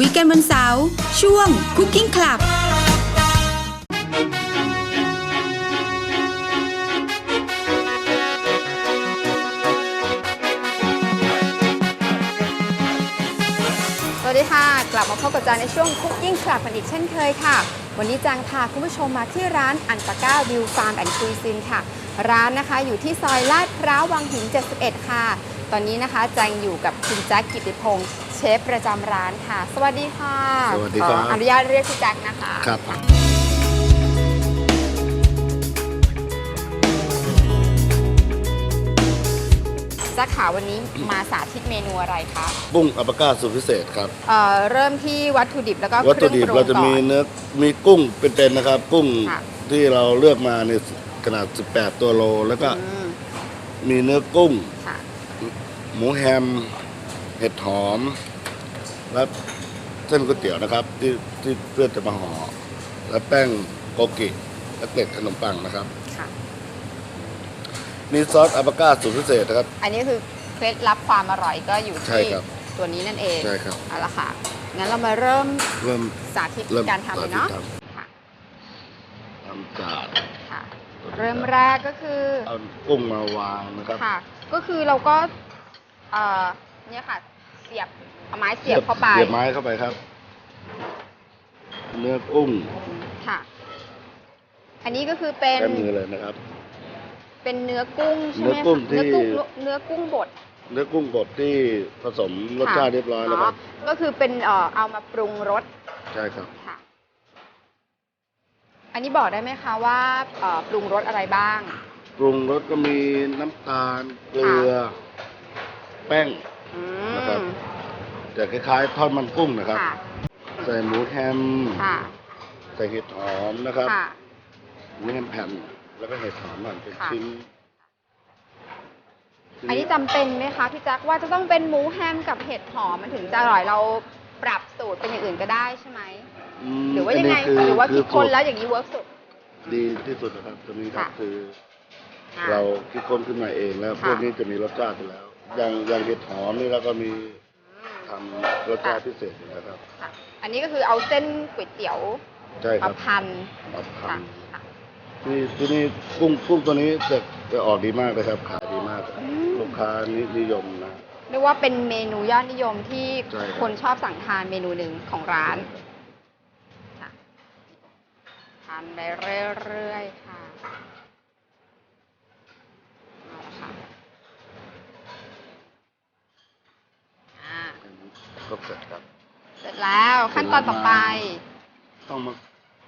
คุยกันวันเสาร์ช่วง Cooking Club สวัสดีค่ะ กลับมาพบกับจางในช่วง Cooking Club กันอีกเช่นเคยค่ะ วันนี้จางพาคุณผู้ชมมาที่ร้านอันปาก้าวิวฟาร์มแอนด์คุยซินค่ะ ร้านนะคะอยู่ที่ซอยลาดพร้าววังหิน 71 ค่ะ ตอนนี้นะคะจางอยู่กับคุณแจ็คกิติพงศ์ เชฟประจำร้านค่ะ สวัสดีค่ะสวัสดีครับ ขออนุญาตเรียกพี่แจ็คนะคะครับแจ็คขาวันนี้มาสาธิตเมนูอะไรคะบุ้งอัปปาก้าสูตรพิเศษครับเอ่อเริ่มที่วัตถุดิบแล้วก็วัตเคถุรื่องดิบปรุงเราจะมีก่อน เนื้อมีกุ้งเป็นๆนะครับ กุ้งค่ะ ที่เราเลือกมาในขนาด 18 ตัวโล แล้วก็อืมมีเนื้อกุ้ง ค่ะ หมูแฮม เห็ดหอม และเส้นก๋วยเตี๋ยวนะครับ ที่ที่เพื่อจะมาห่อและแป้งโกกิและเกล็ดขนมปังนะครับ ค่ะ มีซอสอัปปาก้าสูตรพิเศษนะครับ อันนี้คือเคล็ดลับความอร่อยก็อยู่ใช่ที่ครับ ตัวนี้นั่นเองใช่ครับ เอาละค่ะ งั้นเรามาเริ่มเริ่มสาธิตเริ่มการทำเลยเนาะสาธิตทค่ะ ทำจานค่ะ เริ่มแรกก็คือ เอากุ้งมาวางนะครับ ค่ะ ก็คือเราก็เอ่อ เนี่ยค่ะ เสียบเอาไม้เสียบเข้าไป เสียบไม้เข้าไปครับ เนื้อกุ้งค่ะ อันนี้ก็คือเป็นแค่มือเลยนะครับ เป็นเนื้อกุ้งใช่ไหมเนื้อกุ้งคะเนื้อกุ้งที่เนื้อกุ้งบดเนื้อกุ้งบดที่ผสมรสชาติเรียบร้อยแล้วครับก็คือเป็นเอ่อเอามาปรุงรสใช่ครับค่ะ อันนี้บอกได้ไหมคะว่าเอ่อปรุงรสอะไรบ้าง ปรุงรสก็มีน้ำตาลเกลือ แป้ง อืนะครับมจะคล้ายๆทอดมันกุ้งนะครับ ค่ะใส่หมูแฮม ค่ะใส่เห็ดหอมนะครับ ค่ะ หมูแฮมแผ่น แล้วก็เห็ดหอมหั่นเป็นค่ะ ชิ้นอันนี้จำเป็นไหมคะพี่แจ๊คว่าจะต้องเป็นหมูแฮมกับเห็ดหอมมันถึงจะอร่อยเราปรับสูตรเป็นอย่างอื่นก็ได้ใช่ไหมมหรือว่ายังไงนนี้หรือว่าคิดคนแล้วสูตอย่างนี้เวิร์กสุด ดีที่สุดนะครับตัวนี้ครับค่ะ คือค่ะเราคิดค้นขึ้นมาเองแล้ว ค่ะ พวกนี้จะมีรสชาติอยู่แล้ว อย่างอย่างเห็ดหอมนี่เราก็มีอืมทำรสชาติพิเศษอยู่แล้วครับ ค่ะ อันนี้ก็คือเอาเส้นก๋วยเตี๋ยวใช่คมารับพันเอาทค่ะค่ะำที่ที่นี่กุ้งกุ้งตัวนี้จะจะออกดีมากเลยครับขายดีมากอืม ลูกค้านินิยมนะ เรียกว่าเป็นเมนูยอดนิยมที่ใช่ครับ คนชอบสั่งทานเมนูหนึ่งของร้านค่ะทานไปเรื่อยๆค่ะเอาละค่ะอ่า ก็เสร็จครับ เสร็จแล้วขั้นตอนต่อไป ต้องมา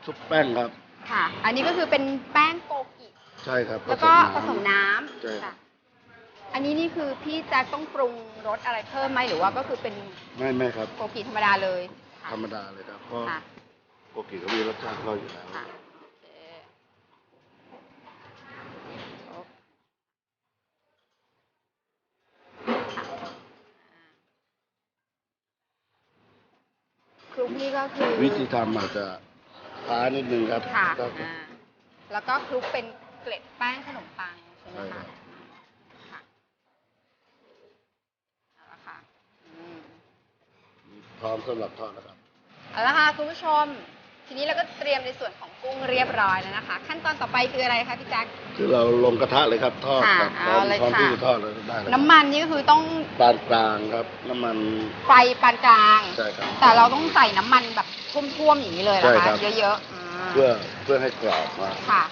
ชุบแป้งครับ ค่ะ อันนี้ก็คือเป็นแป้งโกกิ ใช่ครับแล้วก็ผผสสมมน้น้ำใช่ครับค่ะ อันนี้นี่คือพี่แจ็คต้องปรุงรสอะไรเพิ่มไหมหรือว่าก็คือเป็นำไม่ไม่ครับ โกกิธรรมดาเลยค่ะธรรมดาเลยครับเพราะค่ะ โกกิเขามีรสชาติของเขาอยู่แล้ว ค่ะโอเคโอค่ะคลุก นี่ก็คือ วิธีทำอาจจะช้านิดนึงครับค่ะก็ อ่าแล้วก็คลุกเป็นเกล็ดแป้งขนมปังใช่ไหมใช่ครัคะบ ค่ะเอาละค่ะอืมพร้อมสำหรับทอดนะครับ เอาละค่ะคุณผู้ชม ทีนี้เราก็เตรียมในส่วนของ กุ้งเรียบร้อยแล้วนะคะ ขั้นตอนต่อไปคืออะไรคะพี่แจ็คคือเราลงกระทะเลยครับ ทอดค่ะครับพร้อเอามเลยพร้อมค่ะ ที่จะทอดเลยได้เลยน้ำมันนี่ก็คือต้องปานกลางครับ น้ำมัน ไฟปานกลาง ใช่ครับแต่เราต้องใส่น้ำมันแบบท่วมๆอย่างนี้เลยใช่นะครัคะบเยอะๆอืมเพื่อเพื่อให้กรอบมาค่ะ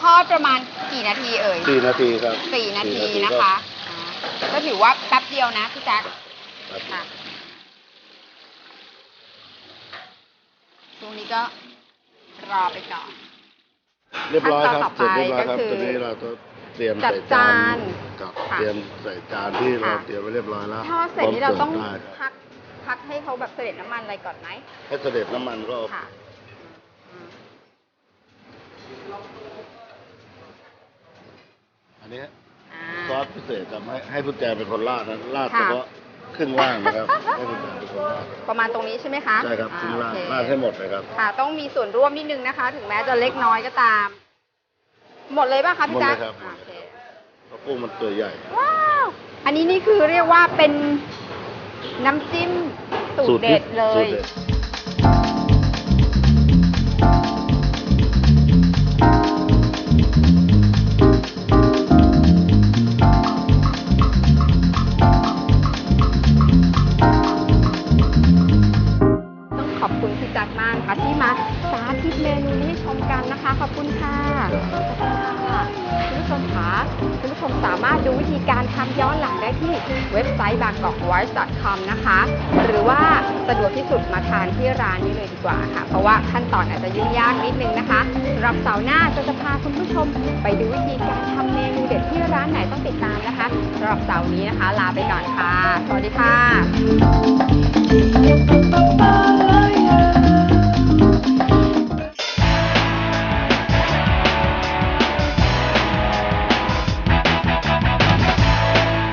ทอดประมาณกี่นาทีเอ่ยสี่นาทีครับสี่นาทีสี่นะคะอ่าก็ถือว่าแป๊บเดียวนะพี่แจ๊คครับ ค่ะช่วงนี้ก็ รอไปก่อน เรียบร้อยครับขั้นตเสร็อนจต่อไปเรียบร้อยครับก็คือตอนนี้เราจะเตรียมจัดใส่จาจานนกับค่ะเตรียมใส่จานที่เราค่ะเตรียมไว้เรียบร้อยแล้วทอดเสร็จนี่เราต้องพมสิฟได้ครับพักพักให้เขาแบบเสด็จน้ำมันอะไรก่อนไหมให้เสด็จน้ำมันก็ค่ะอืมอันนี้อ่าซอสพิเศษจะให้ให้พุทธแจเป็นคนราดนะราดค่ะเฉพาะ ครึ่งล่างนะครับให้พุทธแจเป็นคนราดประมาณตรงนี้ใช่ไหมคะใช่ครับครึ่งอ่าล่างโอเคราดให้หมดเลยครับค่ะ ต้องมีส่วนร่วมนิดนึงนะคะ ถึงแม้จะเล็กน้อยก็ตาม หมดเลยป่ะคะพี่แจ๊คหมดเลยครับอ่าโอเคเพราะกุ้งมันตัวใหญ่ ว้าวอันนี้นี่คือเรียกว่าเป็นน้ำจิ้มสูตรเด็ดเลยสูตรด็ด สาธิตเมนูนี้ให้ชมกันนะคะ ขอบคุณค่ะคุณผู้ชมคะคุณผู้ชมสามารถดูวิธีการทำย้อนหลังได้ที่เว็บไซต์ bangkokvoice.com นะคะ หรือว่าสะดวกที่สุดมาทานที่ร้านนี้เลยดีกว่าค่ะ เพราะว่าขั้นตอนอาจจะยุ่งยากนิดนึงนะคะสำหรับเสาร์หน้าจะจะพาคุณผู้ชมไปดูวิธีการทำเมนูเด็ดที่ร้านไหนต้องติดตามนะคะสำหรับเสาร์นี้นะคะ ลาไปก่อนค่ะ สวัสดีค่ะ